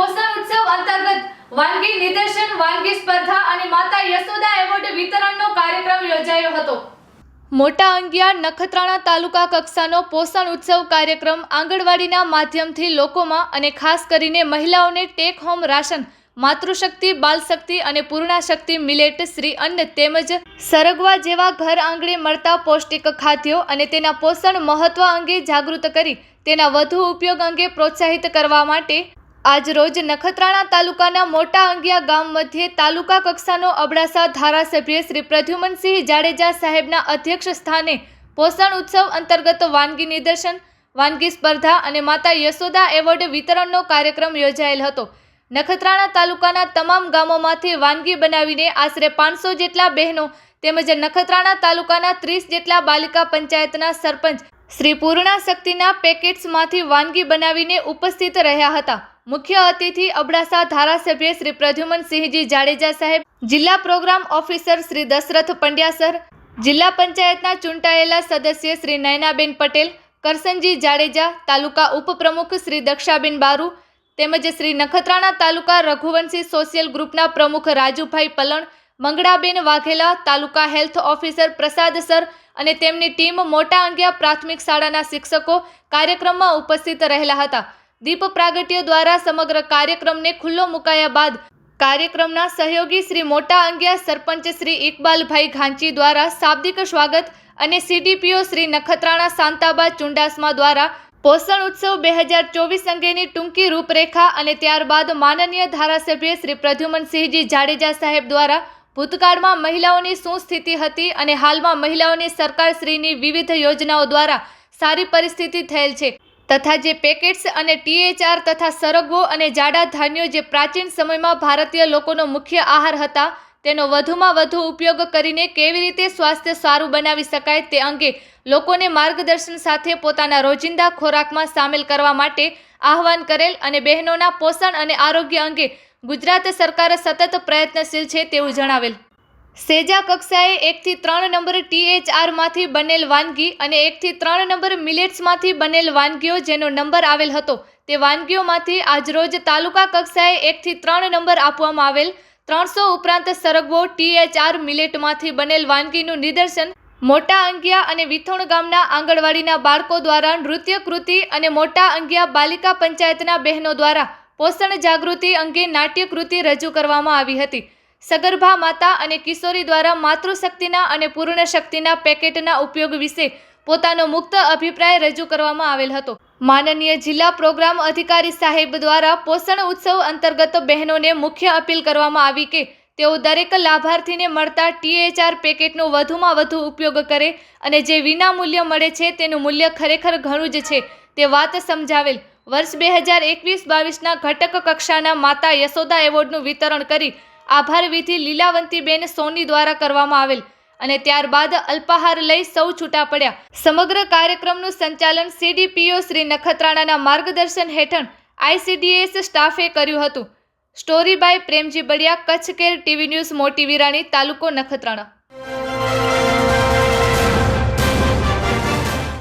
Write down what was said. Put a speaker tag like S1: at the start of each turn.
S1: પોષણ ઉત્સવ અંતર્ગત વાનગી નિદર્શન, વાનગી સ્પર્ધા અને માતા યશોદા એવોર્ડ વિતરણનો કાર્યક્રમ યોજાયો હતો. મોટા અંગિયા નખત્રાણા તાલુકા કક્ષાનો પોષણ ઉત્સવ કાર્યક્રમ આંગણવાડીના માધ્યમથી લોકોમાં અને ખાસ કરીને મહિલાઓને take home ration, Matrushakti, Balshakti અને પૂર્ણાશક્તિ મિલેટ શ્રી અન્ન તેમજ સરગવા જેવા ઘર આંગણે મળતા પૌષ્ટિક ખાદ્યો અને તેના પોષણ મહત્વ અંગે જાગૃત કરી તેના વધુ ઉપયોગ અંગે પ્રોત્સાહિત કરવા માટે આજરોજ નખત્રાણા તાલુકાના મોટા અંગિયા ગામ મધ્યે તાલુકા કક્ષાનો અબડાસા ધારાસભ્ય શ્રી પ્રદ્યુમનસિંહ જાડેજા સાહેબના અધ્યક્ષ સ્થાને પોષણ ઉત્સવ અંતર્ગત વાનગી નિદર્શન, વાનગી સ્પર્ધા અને માતા યશોદા એવોર્ડ વિતરણનો કાર્યક્રમ યોજાયેલ હતો. નખત્રાણા તાલુકાના તમામ ગામોમાંથી વાનગી બનાવીને આશરે પાંચસો જેટલા બહેનો તેમજ નખત્રાણા તાલુકાના ત્રીસ જેટલા બાલિકા પંચાયતના સરપંચ શ્રી પૂર્ણા શક્તિના પેકેટ્સમાંથી વાનગી બનાવીને ઉપસ્થિત રહ્યા હતા. મુખ્ય અતિથિ અબડાસા ધારાસભ્ય શ્રી પ્રદ્યુમનસિંહજી જાડેજા સાહેબ, જિલ્લા program officer Shri Dashrath Pandya sir, જિલ્લા પંચાયતના ચૂંટાયેલા સદસ્ય શ્રી નયનાબેન પટેલ, કરસનજી જાડેજા, તાલુકા ઉપપ્રમુખ શ્રી દક્ષાબેન બારુ, તેમજ શ્રી નખત્રાણા તાલુકા રઘુવંશી સોશિયલ ગ્રુપના પ્રમુખ Rajubhai Palan Mangalaben Vaghela, taluka health officer Prasad sir અને તેમની ટીમ મોટા અંગ્યા પ્રાથમિક શાળાના શિક્ષકો કાર્યક્રમમાં ઉપસ્થિત રહેલા હતા. દીપ પ્રાગટ્ય દ્વારા સમગ્ર કાર્યક્રમને ખુલ્લો મુકાયા બાદ કાર્યક્રમના સહયોગી શ્રી મોટા અંગ્યા, સરપંચ શ્રી ઇકબાલભાઈ ઘાંચી દ્વારા શાબ્દિક સ્વાગત અને સીડીપીઓ શ્રી નખત્રાણા શાંતાબા ચુંડાસમા દ્વારા પોષણ ઉત્સવ બે હજાર ચોવીસ અંગેની ટૂંકી રૂપરેખા અને ત્યારબાદ માનનીય ધારાસભ્ય શ્રી પ્રદ્યુમનસિંહજી જાડેજા સાહેબ દ્વારા ભૂતકાળમાં મહિલાઓની શું સ્થિતિ હતી અને હાલમાં મહિલાઓની સરકારશ્રીની વિવિધ યોજનાઓ દ્વારા સારી પરિસ્થિતિ થયેલ છે, તથા જે પેકેટ્સ અને ટીએચઆર તથા સરગવો અને જાડા ધાન્યો જે પ્રાચીન સમયમાં ભારતીય લોકોનો મુખ્ય આહાર હતા, તેનો વધુમાં વધુ ઉપયોગ કરીને કેવી રીતે સ્વાસ્થ્ય સારું બનાવી શકાય તે અંગે લોકોને માર્ગદર્શન સાથે પોતાના રોજિંદા ખોરાકમાં સામેલ કરવા માટે આહવાન કરેલ અને બહેનોના પોષણ અને આરોગ્ય અંગે ગુજરાત સરકાર સતત પ્રયત્નશીલ છે તેવું જણાવેલ. સેજા કક્ષાએ એકથી ત્રણ નંબર ટીએચઆરમાંથી બનેલ વાનગી અને એકથી ત્રણ નંબર મિલેટ્સમાંથી બનેલ વાનગીઓ જેનો નંબર આવેલ હતો, તે વાનગીઓમાંથી આજરોજ તાલુકા કક્ષાએ એકથી ત્રણ નંબર આપવામાં આવેલ. ત્રણસો ઉપરાંત સરગવો ટીએચઆર મિલેટમાંથી બનેલ વાનગીનું નિદર્શન મોટા અંગિયા અને વિથોણ ગામના આંગણવાડીના બાળકો દ્વારા નૃત્ય કૃતિ અને મોટા અંગિયા બાલિકા પંચાયતના બહેનો દ્વારા પોષણ જાગૃતિ અંગે નાટ્યકૃતિ રજૂ કરવામાં આવી હતી. સગર્ભા માતા અને કિશોરી દ્વારા માતૃશક્તિના અને પૂર્ણ શક્તિના પેકેટના ઉપયોગ વિશે પોતાનો મુક્ત અભિપ્રાય રજૂ કરવામાં આવેલ હતો. માનનીય જિલ્લા પ્રોગ્રામ અધિકારી સાહેબ દ્વારા પોષણ ઉત્સવ અંતર્ગત બહેનોને મુખ્ય અપીલ કરવામાં આવી કે તેઓ દરેક લાભાર્થીને મળતા ટીએચઆર પેકેટનો વધુમાં વધુ ઉપયોગ કરે અને જે વિના મૂલ્ય મળે છે તેનું મૂલ્ય ખરેખર ઘણું જ છે તે વાત સમજાવેલ. વર્ષ બે હજાર એકવીસ બાવીસના ઘટક કક્ષાના માતા યશોદા એવોર્ડનું વિતરણ કરી આભાર વિધિ લીલાવંતીબેન સોની દ્વારા કરવામાં આવેલ અને ત્યારબાદ અલ્પાહાર લઈ સૌ છૂટા પડ્યા. સમગ્ર કાર્યક્રમનું સંચાલન સીડીપીઓ શ્રી નખત્રાણાના માર્ગદર્શન હેઠળ આઈસીડીએસ સ્ટાફે કર્યું હતું. Story by Premji Baliya Kutch care TV news, Moti Virani, તાલુકો નખત્રાણા.